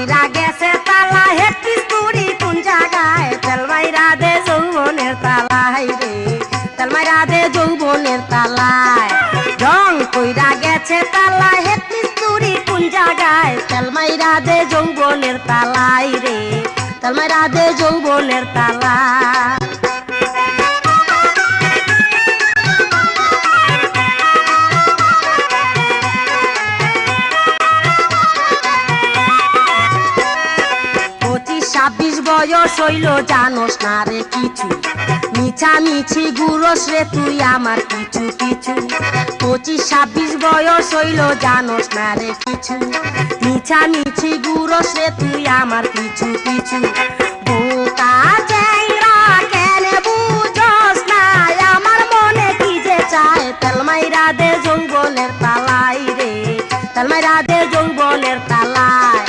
কইরা গেছে তালা হেড কুড়ি কোন জায়গায়? তেল মাইরা দে যৌবনের তালাই রে, তেল মাইরা দে যৌবনের তালায়। রং কইরা গেছে তালা হেড কুড়ি কোন জায়গায়? তেল মাইরা দে যৌবনের তালাই রে, তেল মাইরা দে যৌবনের তালা ছাব্বিশ বয়স হইল, জানোস না রে কিছু। মিছা মিছি গুরস রে তুই, আমার কিছু কিছু। পঁচিশ ছাব্বিশ বয়স হইল, জানোস না রে কিছু। মিছা মিছি গুরস রে তুই, আমার কিছু কিছু। বোকা চেংরা জঙ্গলের তালাই রে তালমাই রাধে জঙ্গলের তালাই